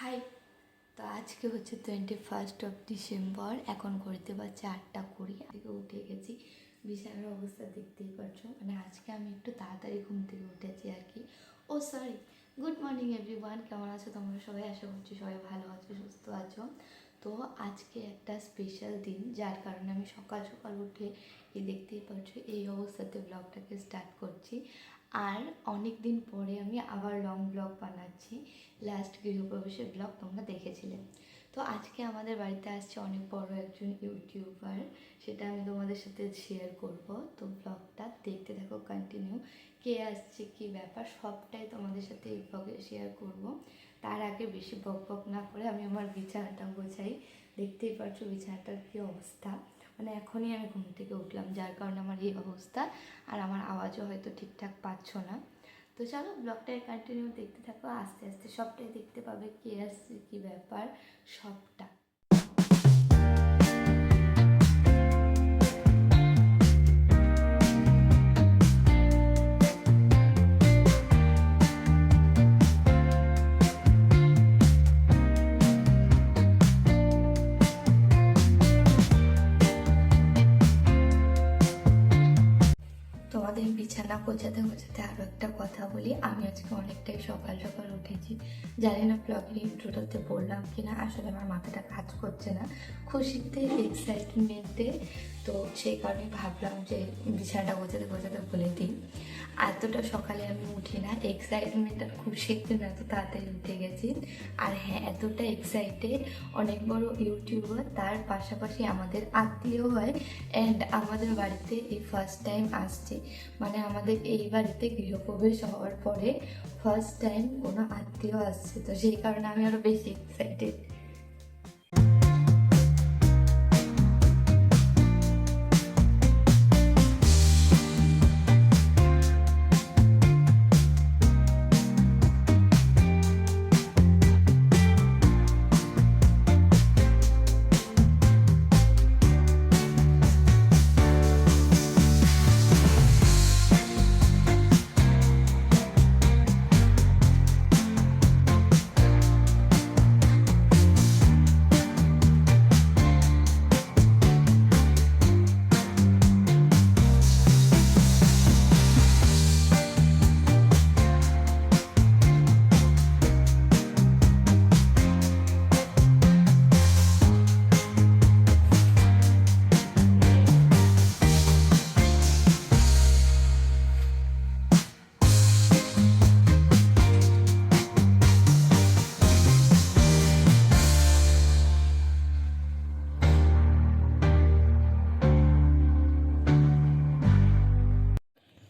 High তো আজকে হচ্ছে টোয়েন্টি ফার্স্ট অফ ডিসেম্বর এখন ঘড়িতে পারছে আটটা কুড়ি। থেকে উঠে গেছি, বিছানার অবস্থা দেখতেই পাচ্ছ। মানে আজকে আমি একটু তাড়াতাড়ি ঘুম থেকে উঠেছি আর কি। ও সরি গুড মর্নিং এভরিওয়ান কেমন আছো তোমরা সবাই? আশা করছি সবাই ভালো আছো, সুস্থ আছো। তো আজকে একটা স্পেশাল দিন, যার কারণে আমি সকাল সকাল উঠে এই দেখতেই পাচ্ছ, এই অবস্থাতে ব্লগটাকে স্টার্ট করছি। আর অনেক দিন পরে আমি আবার লং ব্লগ বানাচ্ছি। লাস্ট গৃহপ্রবেশের ব্লগ তোমরা দেখেছিলে। তো আজকে আমাদের বাড়িতে আসছে অনেক বড় একজন ইউটিউবার, সেটা আমি তোমাদের সাথে শেয়ার করব। তো ব্লগটা দেখতে থাকো কন্টিনিউ কে আসছে, কি ব্যাপার, সবটাই তোমাদের সাথে এই ব্লগে শেয়ার করব। তার আগে বেশি বক বক না করে আমি আমার বিছানাটা গোছাই। দেখতেই পাচ্ছ বিছানাটার কী অবস্থা। মানে এখনই আমি ঘুম থেকে উঠলাম, যার কারণে আমার এই অবস্থা। আর আমার আওয়াজও হয়তো ঠিকঠাক পাচ্ছ না। তো চলো ব্লগটায় কন্টিনিউ দেখতে থাকো। আস্তে আস্তে সবটাই দেখতে পাবে, কে আসছে, কী ব্যাপার, সবটা। সকাল জানি না ব্লগের ইন্ট্রোটাতে বললাম কিনা, আসলে আমার মাথাটা কাজ করছে না। খুশিতে এক্সাইটমেন্টে তো সেই কারণে ভাবলাম যে বিছানাটা গোছাতে গোছাতে বলে দিই। এতটা সকালে আমি উঠি না এক্সাইটমেন্ট আর খুশিতে না এত তাড়াতাড়ি উঠে গেছি। আর হ্যাঁ এতটা এক্সাইটেড অনেক বড় ইউটিউবার, তার পাশাপাশি আমাদের আত্মীয় হয় অ্যান্ড আমাদের বাড়িতে এই ফার্স্ট টাইম আসছে। মানে আমাদের এই বাড়িতে গৃহপ্রবেশ হওয়ার পরে ফার্স্ট টাইম কোনো আত্মীয় আসছে, তো সেই কারণে আমি আরও বেশি এক্সাইটেড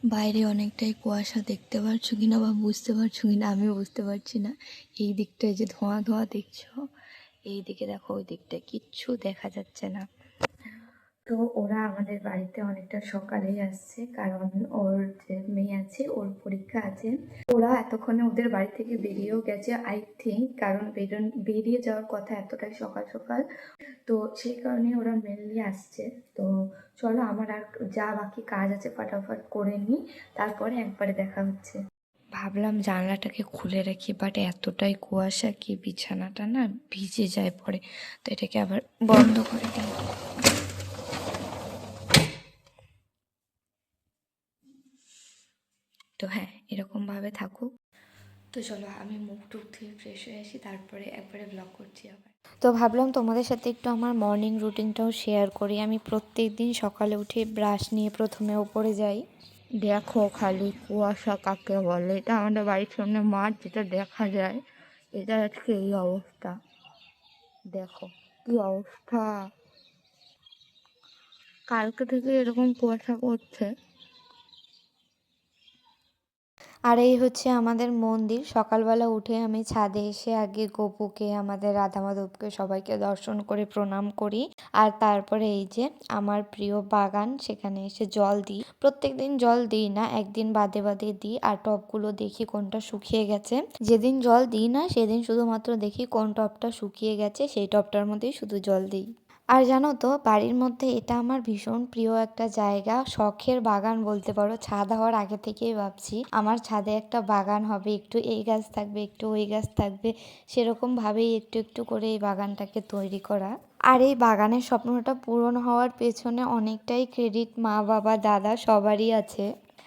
বাইরে অনেকটাই কুয়াশা দেখতে পারছ কি না বা বুঝতে পারছ কি না আমি বুঝতে পারছি না। এই দিকটায় যে ধোঁয়া ধোঁয়া দেখছ, এই দিকে দেখো, ওই দিকটায় কিচ্ছু দেখা যাচ্ছে না। তো ওরা আমাদের বাড়িতে অনেকটা সকালেই আসছে, কারণ ওর যে মেয়ে আছে, ওর পরীক্ষা আছে। ওরা এতক্ষণে ওদের বাড়ি থেকে বেরিয়েও গেছে আই থিঙ্ক কারণ বেরিয়ে যাওয়ার কথা এতটাই সকাল সকাল। তো সেই কারণে ওরা মেনলি আসছে। তো চলো আমার আর যা বাকি কাজ আছে ফাটাফাট করে নিই, তারপরে একবারে দেখা হচ্ছে। ভাবলাম জানলাটাকে খুলে রাখি বাট এতটাই কুয়াশা কি বিছানাটা না ভিজে যায় পরে, তো এটাকে আবার বন্ধ করে দিই। তো হ্যাঁ এরকমভাবে থাকুক। তো চলো আমি মুখ টুক ধুয়ে ফ্রেশ হয়ে আসি তারপরে একবারে ব্লগ করছি আবার। তো ভাবলাম তোমাদের সাথে একটু আমার মর্নিং রুটিনটাও শেয়ার করি। আমি প্রত্যেক দিন সকালে উঠে ব্রাশ নিয়ে প্রথমে ওপরে যাই। দেখো খালি কুয়াশা কাকে বলে? এটা আমাদের বাড়ির সামনে মাঠ যেটা দেখা যায়। এটা আজকে এই অবস্থা। দেখো কি অবস্থা। কালকে থেকে এরকম কুয়াশা করছে আর এই হচ্ছে আমাদের মন্দির। সকালবেলা উঠে আমি ছাদে এসে আগে গোপুকে, আমাদের রাধা মাধবকে সবাইকে দর্শন করে প্রণাম করি। আর তারপরে এই যে আমার প্রিয় বাগান, সেখানে এসে জল দিই। প্রত্যেক দিন জল দিই না, একদিন বাদে বাদে দিই আর টবগুলো দেখি কোনটা শুকিয়ে গেছে। যেদিন জল দিই না, সেদিন শুধুমাত্র দেখি কোন টবটা শুকিয়ে গেছে, সেই টবটার মধ্যেই শুধু জল দিই। আর জানো তো, বাড়ির মধ্যে এটা আমার ভীষণ প্রিয় একটা জায়গা। শখের বাগান বলতে পারো, ছাদ হওয়ার আগে থেকেই ভাবছি, আমার ছাদে একটা বাগান হবে, একটু এই গাছ থাকবে, একটু ওই গাছ থাকবে সেরকম ভাবেই একটু একটু করে এই বাগানটাকে তৈরি করা। আর এই বাগানের স্বপ্নটা পূরণ হওয়ার পেছনে অনেকটাই ক্রেডিট মা বাবা দাদা সবারই আছে।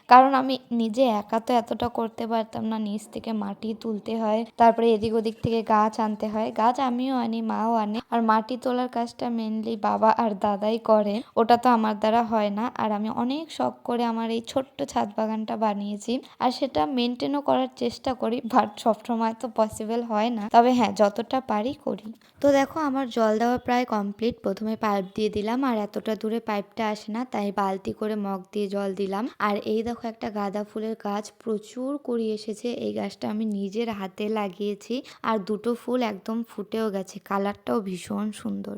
কারণ আমি নিজে একা তো এতটা করতে পারতাম না। নিচ থেকে মাটি তুলতে হয়, তারপরে এদিক ওদিক থেকে গাছ আনতে হয়। গাছ আমিও আনি, মাও আনে। আর মাটি তোলার কাজটা মেনলি বাবা আর দাদাই করে। ওটা তো আমার দ্বারা হয় না। আর আমি অনেক শখ করে আমার এই ছোট্ট ছাদ বাগানটা বানিয়েছি। আর সেটা মেনটেনও করার চেষ্টা করি বাট সবসময় তো পসিবল হয় না। তবে হ্যাঁ যতটা পারি করি। তো দেখো, আমার জল দেওয়া প্রায় কমপ্লিট প্রথমে পাইপ দিয়ে দিলাম, আর এতটা দূরে পাইপটা আসে না, তাই বালতি করে মগ দিয়ে জল দিলাম। আর এই দেখো একটা গাঁদা ফুলের গাছ প্রচুর কুড়ি এসেছে। এই গাছটা আমি নিজের হাতে লাগিয়েছি আর দুটো ফুল একদম ফুটেও গেছে। কালারটাও ভীষণ সুন্দর।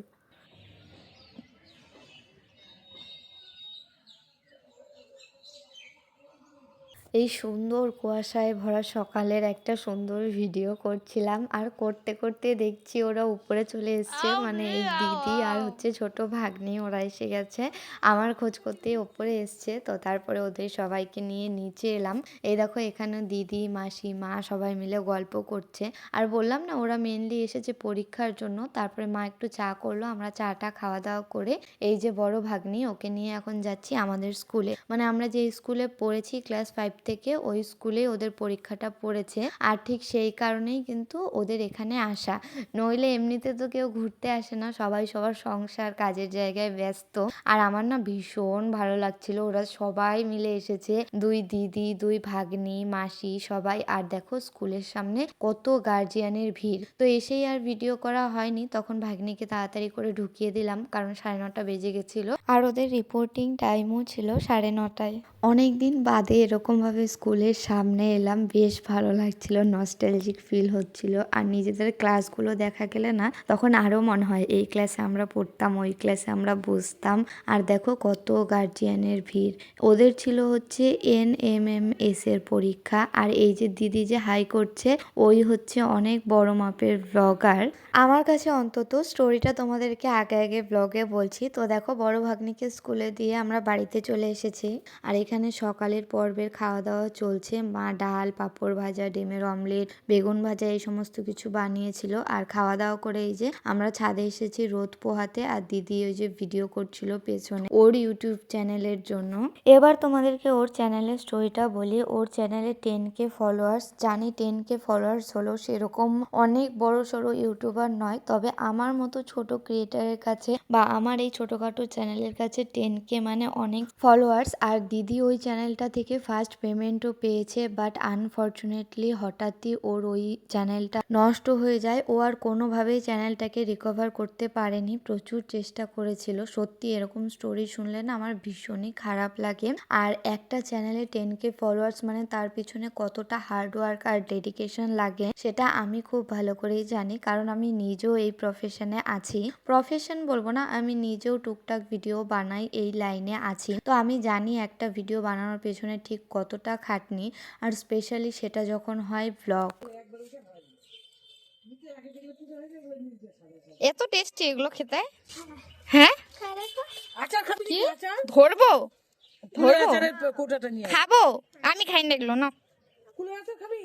এই সুন্দর কুয়াশায় ভরা সকালের একটা সুন্দর ভিডিও করছিলাম। আর করতে করতে দেখছি ওরা উপরে চলে এসছে। মানে এই দিদি আর হচ্ছে ছোট ভাগ্নি ওরা এসে গেছে। আমার খোঁজ করতেই ওপরে এসছে। তো তারপরে ওদের সবাইকে নিয়ে নিচে এলাম। এই দেখো এখানে দিদি মাসি মা সবাই মিলে গল্প করছে। আর বললাম না ওরা মেনলি এসেছে পরীক্ষার জন্য। তারপরে মা একটু চা করল। আমরা চাটা খাওয়া দাওয়া করে এই যে বড় ভাগ্নি ওকে নিয়ে এখন যাচ্ছি আমাদের স্কুলে মানে আমরা যে স্কুলে পড়েছি ক্লাস ফাইভ থেকে ওই স্কুলে ওদের পরীক্ষাটা পড়েছে। আর ঠিক সেই কারণেই কিন্তু ওদের এখানে আসা। নইলে এমনিতে তো কেউ ঘুরতে আসে না, সবাই সবার সংসার, কাজের জায়গায় ব্যস্ত। আর আমার না ভীষণ ভালো লাগছিল, ওরা সবাই মিলে এসেছে। দুই দিদি, দুই ভাগ্নি, মাসি সবাই। আর দেখো স্কুলের সামনে কত গার্জিয়ানের ভিড়। তো এসেই আর ভিডিও করা হয়নি, তখন ভাগ্নিকে তাড়াতাড়ি করে ঢুকিয়ে দিলাম, কারণ সাড়ে নটা বেজে গেছিল। আর ওদের রিপোর্টিং টাইমও ছিল সাড়ে নটায়। অনেক দিন বাদে এরকমভাবে স্কুলের সামনে এলাম, বেশ ভালো লাগছিল নস্টালজিক ফিল হচ্ছিল। আর নিজেদের ক্লাসগুলো দেখা গেলে না, তখন আরও মনে হয়, এই ক্লাসে আমরা পড়তাম, ওই ক্লাসে আমরা বসতাম। আর দেখো কত গার্জিয়ানের ভিড়। ওদের ছিল হচ্ছে এন এম এম এস এর পরীক্ষা। আর এই যে দিদি যে হাই করছে, ওই হচ্ছে অনেক বড় মাপের ব্লগার আমার কাছে অন্তত স্টোরিটা তোমাদেরকে আগে আগে ব্লগে বলছি। তো দেখো বড় ভাগ্নিকে স্কুলে দিয়ে আমরা বাড়িতে চলে এসেছি। আর এখানে সকালের পর্বের খাওয়া দাওয়া চলছে। মা ডাল, পাঁপড় ভাজা, ডিমের অমলেট, বেগুন ভাজা এই সমস্ত কিছু বানিয়েছিল। আর খাওয়া দাওয়া করে এই যে আমরা ছাদে এসেছি রোদ পোহাতে আর দিদি ওই যে ভিডিও করছিল পেছনে ওর ইউটিউব চ্যানেলের জন্য। এবার তোমাদেরকে ওর চ্যানেলের স্টোরিটা বলি। ওর চ্যানেলে টেন কে ফলোয়ার্স জানি টেন কে ফলোয়ার্স হলো সেরকম অনেক বড় সড়ো ইউটিউবার নয়। তবে আমার মতো ছোট ক্রিয়েটারের কাছে বা আমার এই ছোটখাটো চ্যানেলের কাছে টেন কে মানে অনেক ফলোয়ার্স আর দিদি ওই চ্যানেলটা থেকে ফার্স্ট পেমেন্টও পেয়েছে বাট আনফর্চুনেটলি হঠাৎই ওর ওই চ্যানেলটা নষ্ট হয়ে যায়। ও আর কোনোভাবেই চ্যানেলটাকে রিকভার করতে পারেনি। প্রচুর চেষ্টা করেছিল। সত্যি এরকম স্টোরি শুনলে না আমার ভীষণই খারাপ লাগে। আর একটা চ্যানেলে টেন কে ফলোয়ার্স মানে তার পিছনে কতটা হার্ড ওয়ার্ক আর ডেডিকেশন লাগে, সেটা আমি খুব ভালো করেই জানি। কারণ আমি নিজেও এই প্রফেশনে আছি। প্রফেশন বলব না, আমি নিজেও টুকটাক ভিডিও বানাই, এই লাইনে আছি। তো আমি জানি একটা ভিডিও বানানোর পেছনে ঠিক কতটা খাটনি? আর স্পেশালি সেটা যখন হয় ব্লগ। এত টেস্টি এগুলো খেতে? হ্যাঁ? কি? ধরবো ধরবো। খাব? আমি খাই না এগুলো না। খাবি?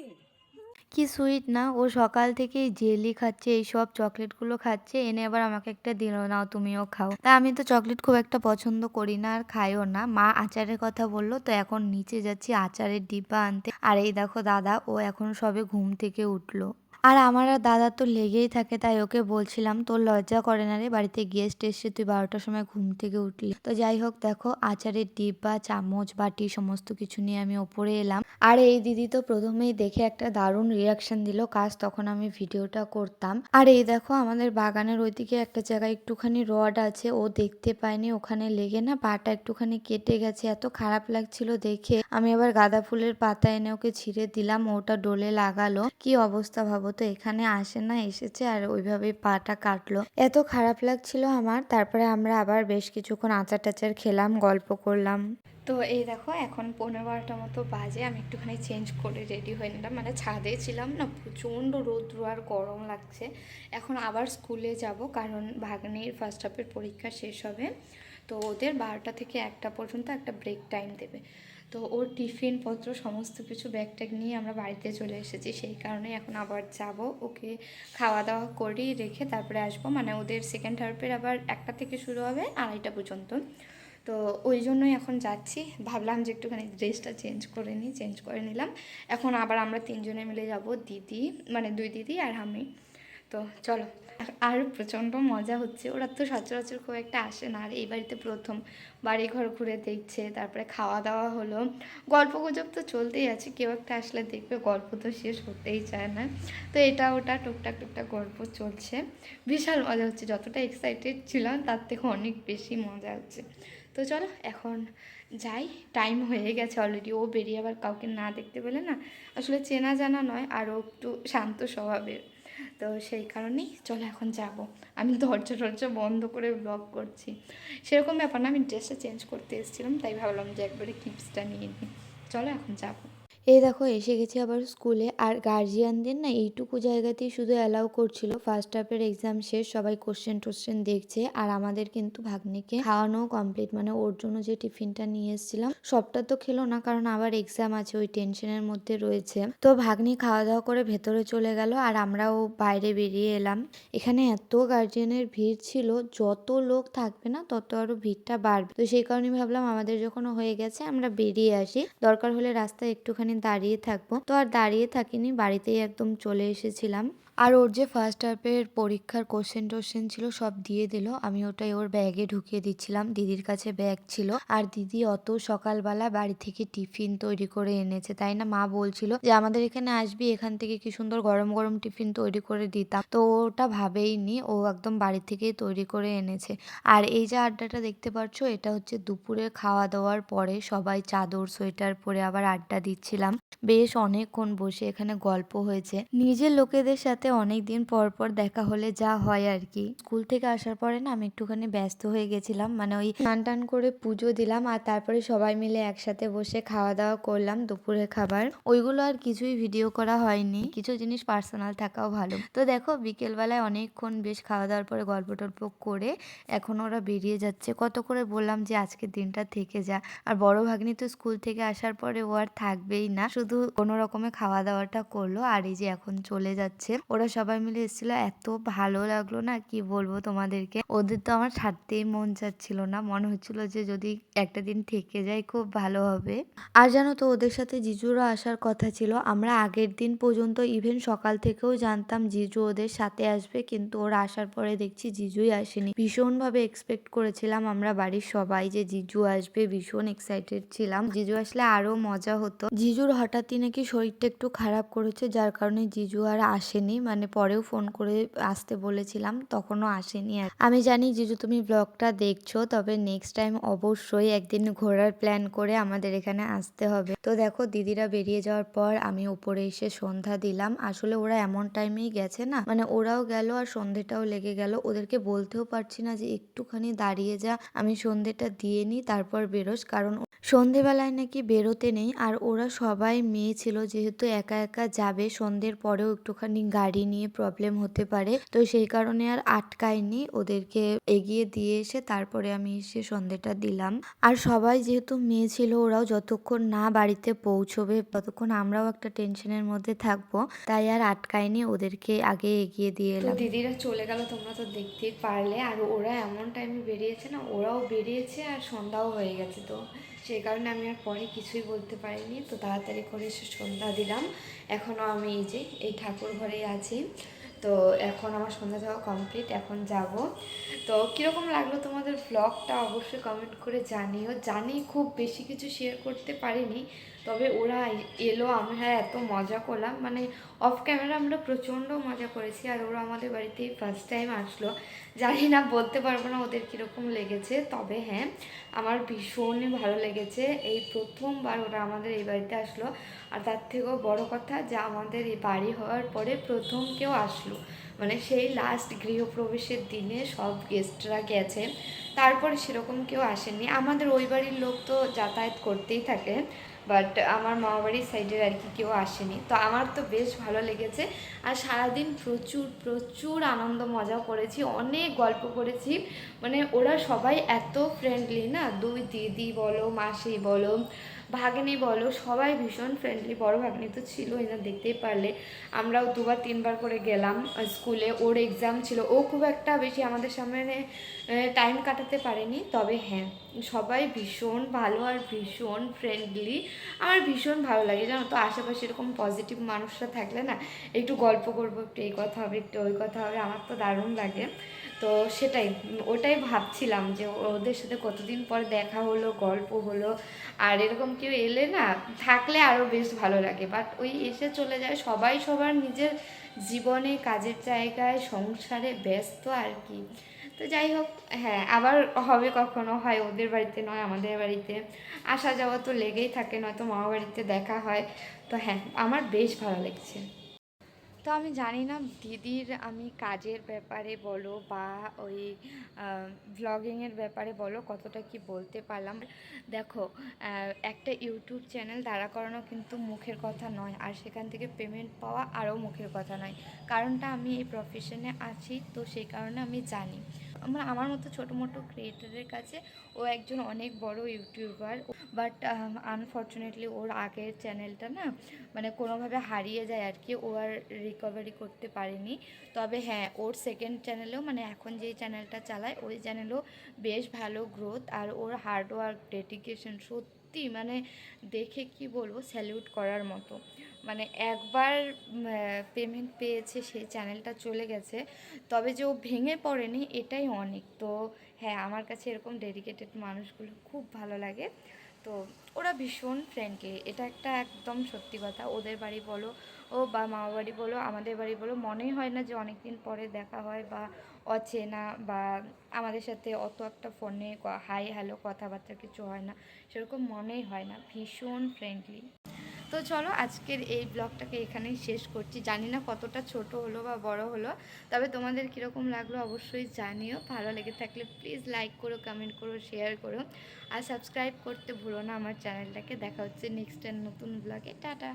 কি সুইট না? ও সকাল থেকে জেলি খাচ্ছে এই সব চকলেটগুলো খাচ্ছে, এনে আবার আমাকে একটা দিল, নাও তুমিও খাও। তা আমি তো চকলেট খুব একটা পছন্দ করি না আর খাইও না। মা আচারের কথা বলল, তো এখন নিচে যাচ্ছি আচারের ডিব্বা আনতে। আর এই দেখো দাদা, ও এখন সবে ঘুম থেকে উঠল। আর আমার আর দাদা তো লেগেই থাকে, তাই ওকে বলছিলাম, তোর লজ্জা করে না রে, বাড়িতে গেস্ট এসছে, তুই বারোটার সময় ঘুম থেকে উঠলি। তো যাই হোক, দেখো, আচারের ডিব্বা চামচ, বাটি, সমস্ত কিছু নিয়ে আমি ওপরে এলাম। আর এই দিদি তো প্রথমেই দেখে একটা দারুণ রিয়াকশন দিল কাজ, তখন আমি ভিডিওটা করতাম। আর এই দেখো, আমাদের বাগানের ওইদিকে একটা জায়গায় একটুখানি রড আছে, ও দেখতে পায়নি, ওখানে লেগে না পাটা একটুখানি কেটে গেছে, এত খারাপ লাগছিল দেখে। আমি আবার গাঁদা ফুলের পাতা এনে ওকে ছিঁড়ে দিলাম, ওটা ডোলে লাগালো। কি অবস্থা ভাবো তো এখানে আসে না, এসেছে আর ওইভাবেই পাটা কাটলো। এত খারাপ লাগছিল আমার, তারপরে আমরা আবার বেশ কিছুক্ষণ আচার টাচার খেলাম, গল্প করলাম। তো এই দেখো, এখন পনেরো বারোটা মতো বাজে, আমি একটুখানি চেঞ্জ করে রেডি হয়ে নিলাম। মানে ছাদে ছিলাম না, প্রচণ্ড রৌদ্র আর গরম লাগছে। এখন আবার স্কুলে যাব, কারণ ভাগ্নির ফার্স্ট হাফের পরীক্ষা শেষ হবে। তো ওদের বারোটা থেকে একটা পর্যন্ত একটা ব্রেক টাইম দেবে। তো ওর টিফিন পত্র, সমস্ত কিছু ব্যাগ ট্যাগ নিয়ে আমরা বাড়িতে চলে এসেছি। সেই কারণে এখন আবার যাব। ওকে খাওয়া দাওয়া করি, রেখে তারপরে আসব। মানে ওদের সেকেন্ড হার্পের আবার একটা থেকে শুরু হবে, আড়াইটা পর্যন্ত। তো ওই জন্যই এখন যাচ্ছি। ভাবলাম যে একটুখানি ড্রেসটা চেঞ্জ করে নিই চেঞ্জ করে নিলাম। এখন আবার আমরা তিনজনে মিলে যাব, দিদি মানে দুই দিদি আর আমি। তো চলো, আর প্রচণ্ড মজা হচ্ছে। ওরা তো সচরাচর খুব একটা আসে না। আর এই বাড়িতে প্রথম বাড়ি ঘর ঘুরে দেখছে, তারপরে খাওয়া দাওয়া হলো। গল্প গুজব তো চলতেই আছে, কেউ একটা আসলে দেখবে, গল্প তো শেষ হতেই চায় না। তো এটা ওটা টুকটাক টুকটাক গল্প চলছে। বিশাল মজা হচ্ছে, যতটা এক্সাইটেড ছিলাম, তার থেকে অনেক বেশি মজা হচ্ছে। তো চলো, এখন যাই টাইম হয়ে গেছে অলরেডি ও বেরিয়ে আবার কাউকে না দেখতে পেলে না, আসলে চেনা জানা নয়, আরও একটু শান্ত স্বভাবের। তো সেই কারণেই চলো এখন যাব। আমি দরজা টরজা বন্ধ করে ব্লগ করছি। সেরকম ব্যাপার না, আমি ড্রেসটা চেঞ্জ করতে এসেছিলাম, তাই ভাবলাম যে একবারে কিপসটা নিয়ে নিই। চলো এখন যাব। এই দেখো, এসে গেছি আবার স্কুলে আর গার্জিয়ানদের না এইটুকু জায়গাতেই শুধু অ্যালাউ করছিল। ফার্স্ট হাফের এক্সাম শেষ, সবাই কোশ্চেন টোশ্চেন দেখছে। আর আমাদের কিন্তু ভাগ্নিকে খাওয়ানো কমপ্লিট মানে ওর জন্য যে টিফিনটা নিয়ে এসেছিলাম, সবটা তো খেলো না, কারণ আবার এক্সাম আছে, ওই টেনশনের মধ্যে রয়েছে। তো ভাগ্নি খাওয়া দাওয়া করে ভেতরে চলে গেল, আর আমরাও বাইরে বেরিয়ে এলাম। এখানে এত গার্জিয়ানের ভিড় ছিল, যত লোক থাকবে না, তত আরও ভিড়টা বাড়বে। তো সেই কারণে ভাবলাম, আমাদের যখন হয়ে গেছে, আমরা বেরিয়ে আসি। দরকার হলে রাস্তায় একটুখানি দাঁড়িয়ে থাকব। তো আর দাঁড়িয়ে থাকিনি বাড়িতেই একদম চলে এসেছিলাম। আর ওর যে ফার্স্ট হাফের পরীক্ষার কোশ্চেন টোশ্চেন ছিল, সব দিয়ে দিল। আমি ওটাই ওর ব্যাগে ঢুকিয়ে দিচ্ছিলাম। দিদির কাছে ব্যাগ ছিল। আর দিদি অত সকালবেলা বাড়ি থেকে টিফিন তৈরি করে এনেছে, তাই না? মা বলছিল যে, আমাদের এখানে আসবি, এখান থেকে কি সুন্দর গরম গরম টিফিন তৈরি করে দিতাম। তো ওটা ভাবেইনি ও একদম বাড়ি থেকেই তৈরি করে এনেছে। আর এই যে আড্ডাটা দেখতে পাচ্ছ, এটা হচ্ছে দুপুরে খাওয়া দাওয়ার পরে সবাই চাদর, সোয়েটার পরে আবার আড্ডা দিচ্ছিলাম। বেশ অনেকক্ষণ বসে এখানে গল্প হয়েছে। নিজের লোকেদের সাথে অনেক দিন পর পর দেখা হলে যা হয় আর কি। স্কুল থেকে আসার পরে না আমি একটুখানি ব্যস্ত হয়ে গেছিলাম। মানে ওই স্নান টান করে পুজো দিলাম আর তারপরে সবাই মিলে একসাথে বসে খাওয়া দাওয়া করলাম দুপুরের খাবার। ওইগুলো আর কিছুই ভিডিও করা হয়নি। কিছু জিনিস পার্সোনাল থাকাও ভালো। তো দেখো, বিকেলবেলায় অনেকক্ষণ বেশ খাওয়া দাওয়ার পরে গল্প টল্প করে এখন ওরা বেরিয়ে যাচ্ছে। কত করে বললাম যে আজকের দিনটা থেকে যা। আর বড় ভাগ্নি তো স্কুল থেকে আসার পরে ও আর থাকবেই না। শুধু কোনো রকমে খাওয়া দাওয়াটা করল আর এই যে এখন চলে যাচ্ছে। ওরা সবাই মিলে এসেছিল। এত ভালো লাগল না, কি বলব তোমাদেরকে? ওদের তো আমার ছাড়তেই মন চাচ্ছিল না। মনে হচ্ছিল যে যদি একটা দিন থেকে যায় খুব ভালো হবে। আর জানো তো, ওদের সাথে জিজুরও আসার কথা ছিল। আমরা আগের দিন পর্যন্ত ইভেন সকাল থেকেও জানতাম জিজু ওদের সাথে আসবে, কিন্তু ওরা আসার পরে দেখছি জিজুই আসেনি। ভীষণভাবে এক্সপেক্ট করেছিলাম আমরা বাড়ির সবাই যে জিজু আসবে, ভীষণ এক্সাইটেড ছিলাম। জিজু আসলে আরও মজা হতো। জিজুর হঠাৎই নাকি শরীরটা একটু খারাপ করেছে, যার কারণে জিজু আর আসেনি। মানে পরেও ফোন করে আসতে বলেছিলাম, তখনও আসেনি আমি জানি জিজু তুমি ব্লগটা দেখছ, তবে নেক্সট টাইম অবশ্যই একদিন ঘোরার প্ল্যান করে আমাদের এখানে আসতে হবে। তো দেখো, দিদিরা বেরিয়ে যাওয়ার পর আমি উপরে এসে সন্ধ্যা দিলাম। আসলে ওরা এমন টাইমেই গেছে না মানে ওরাও গেল আর সন্ধেটাও লেগে গেল। ওদেরকে বলতেও পারছি না যে একটুখানি দাঁড়িয়ে যা, আমি সন্ধেটা দিয়ে নিই, তারপর বেরোস। কারণ সন্ধেবেলায় নাকি বেরোতে নেই, আর ওরা সবাই মেয়ে ছিল, যেহেতু একা একা যাবে, সন্ধ্যের পরেও একটুখানি গাড়ি নিয়ে প্রবলেম হতে পারে। তো সেই কারণে আর আটকায়নি। ওদেরকে এগিয়ে দিয়ে এসে তারপরে আমি এসে সন্ধেটা দিলাম। আর সবাই যেহেতু মেয়ে ছিল ওরাও যতক্ষণ না বাড়িতে পৌঁছবে ততক্ষণ আমরাও একটা টেনশনের মধ্যে থাকব। তাই আর আটকায়নি ওদেরকে আগে এগিয়ে দিয়ে এলাম। দিদিরা চলে গেল তোমরা তো দেখতেই পারলে। আর ওরা এমন টাইমে বেরিয়েছে না ওরাও বেরিয়েছে আর সন্ধ্যাও হয়ে গেছে তো। সেই কারণে আমি আর পরে কিছুই বলতে পারিনি। তো তাড়াতাড়ি করে এসে সন্ধ্যা দিলাম। এখনও আমি এই যে এই ঠাকুর ঘরেই আছি। তো এখন আমার সন্ধ্যা যাওয়া কমপ্লিট এখন যাব। তো কীরকম লাগল তোমাদের ব্লগটা অবশ্যই কমেন্ট করে জানিও। জানি খুব বেশি কিছু শেয়ার করতে পারিনি। তবে ওরা এলো আমরা এত মজা করলাম। মানে অফ ক্যামেরা আমরা প্রচণ্ড মজা করেছি আর ওরা আমাদের বাড়িতেই ফার্স্ট টাইম আসলো। জানি না, বলতে পারব না ওদের কীরকম লেগেছে, তবে হ্যাঁ আমার ভীষণই ভালো লেগেছে। এই প্রথমবার ওরা আমাদের এই বাড়িতে আসলো। আর তার থেকেও বড় কথা, যে আমাদের এই বাড়ি হওয়ার পরে প্রথম কেউ আসলো। মানে সেই লাস্ট গৃহপ্রবেশের দিনে সব গেস্টরা গেছে। তারপরে সেরকম কেউ আসেনি। আমাদের ওই বাড়ির লোক তো যাতায়াত করতেই থাকে। বাট আমার মামাবাড়ির সাইডের আর কি কেউ আসেনি। তো আমার তো বেশ ভালো লেগেছে। আর সারাদিন প্রচুর প্রচুর আনন্দ মজা করেছি, অনেক গল্প করেছি। মানে ওরা সবাই এত ফ্রেন্ডলি না? দুই দিদি বলো, মাসি বলো ভাগ্নি বলো, সবাই ভীষণ ফ্রেন্ডলি বড় ভাগ্নি তো ছিলই না দেখতেই পারলে। আমরাও দুবার, তিনবার করে গেলাম স্কুলে ওর এক্সাম ছিল। ও খুব একটা বেশি আমাদের সামনে টাইম কাটাতে পারেনি। তবে হ্যাঁ সবাই ভীষণ ভালো আর ভীষণ ফ্রেন্ডলি আমার ভীষণ ভালো লাগে, জানো তো? আশেপাশে এরকম পজিটিভ মানুষরা থাকলে না, একটু গল্প করব, একটু এই কথা হবে, একটু ওই কথা হবে, আমার তো দারুণ লাগে। তো সেটাই, ওটাই ভাবছিলাম যে ওদের সাথে কতদিন পর দেখা হলো, গল্প হলো, আর এরকম কেউ এলে না থাকলে আরও বেশ ভালো লাগে। বাট ওই এসে চলে যায়, সবাই সবার নিজের জীবনে, কাজের জায়গায়, সংসারে ব্যস্ত আর কি। তো যাই হোক হ্যাঁ আবার হবে কখনো, হয় ওদের বাড়িতে নয়, আমাদের বাড়িতে। আসা যাওয়া তো লেগেই থাকে, নয়তো মামা বাড়িতে দেখা হয়। তো হ্যাঁ আমার বেশ ভালো লাগছে। তো আমি জানি না, দিদির আমি কাজের ব্যাপারে বলো বা ওই ভ্লগিংয়ের ব্যাপারে বলো, কতটা কি বলতে পারলাম। দেখো একটা ইউটিউব চ্যানেল দাঁড়া করানো কিন্তু মুখের কথা নয়, আর সেখান থেকে পেমেন্ট পাওয়া আরও মুখের কথা নয়। কারণটা আমি এই প্রফেশনে আছি, তো সেই কারণে আমি জানি। আমার আমার মতো ছোটো মোটো ক্রিয়েটারের কাছে ও একজন অনেক বড় ইউটিউবার। বাট আনফর্চুনেটলি ওর আগের চ্যানেলটা না মানে কোনোভাবে হারিয়ে যায় আর কি, ও আর রিকভারি করতে পারেনি। তবে হ্যাঁ ওর সেকেন্ড চ্যানেলেও মানে এখন যেই চ্যানেলটা চালায়, ওই চ্যানেলেও বেশ ভালো গ্রোথ আর ওর হার্ডওয়ার্ক ডেডিকেশন সত্যি মানে দেখে কি বলব স্যালিউট করার মতো। মানে একবার পেমেন্ট পেয়েছে, সেই চ্যানেলটা চলে গেছে, তবে যে ও ভেঙে পড়েনি, এটাই অনেক। তো হ্যাঁ আমার কাছে এরকম ডেডিকেটেড মানুষগুলো খুব ভালো লাগে। তো, ওরা ভীষণ ফ্রেন্ডলি এটা একটা একদম সত্যি কথা। ওদের বাড়ি বলো, ও বা মামা বাড়ি বলো, আমাদের বাড়ি বলো, মনেই হয় না যে অনেক দিন পরে দেখা হয় বা অচেনা বা আমাদের সাথে অত একটা ফোনে হাই হ্যালো কথাবার্তা কিছু হয় না। সেরকম মনেই হয় না। ভীষণ ফ্রেন্ডলি তো চলো আজকের এই ব্লগটাকে এখানেই শেষ করছি। জানি না কতটা ছোট হলো বা বড় হলো, তবে তোমাদের কীরকম লাগল অবশ্যই জানিও। ভালো লেগে থাকলে প্লিজ লাইক করো কমেন্ট করো শেয়ার করো। আর সাবস্ক্রাইব করতে ভুলো না আমার চ্যানেলটাকে দেখা হচ্ছে নেক্সট নতুন ব্লগে টাটা!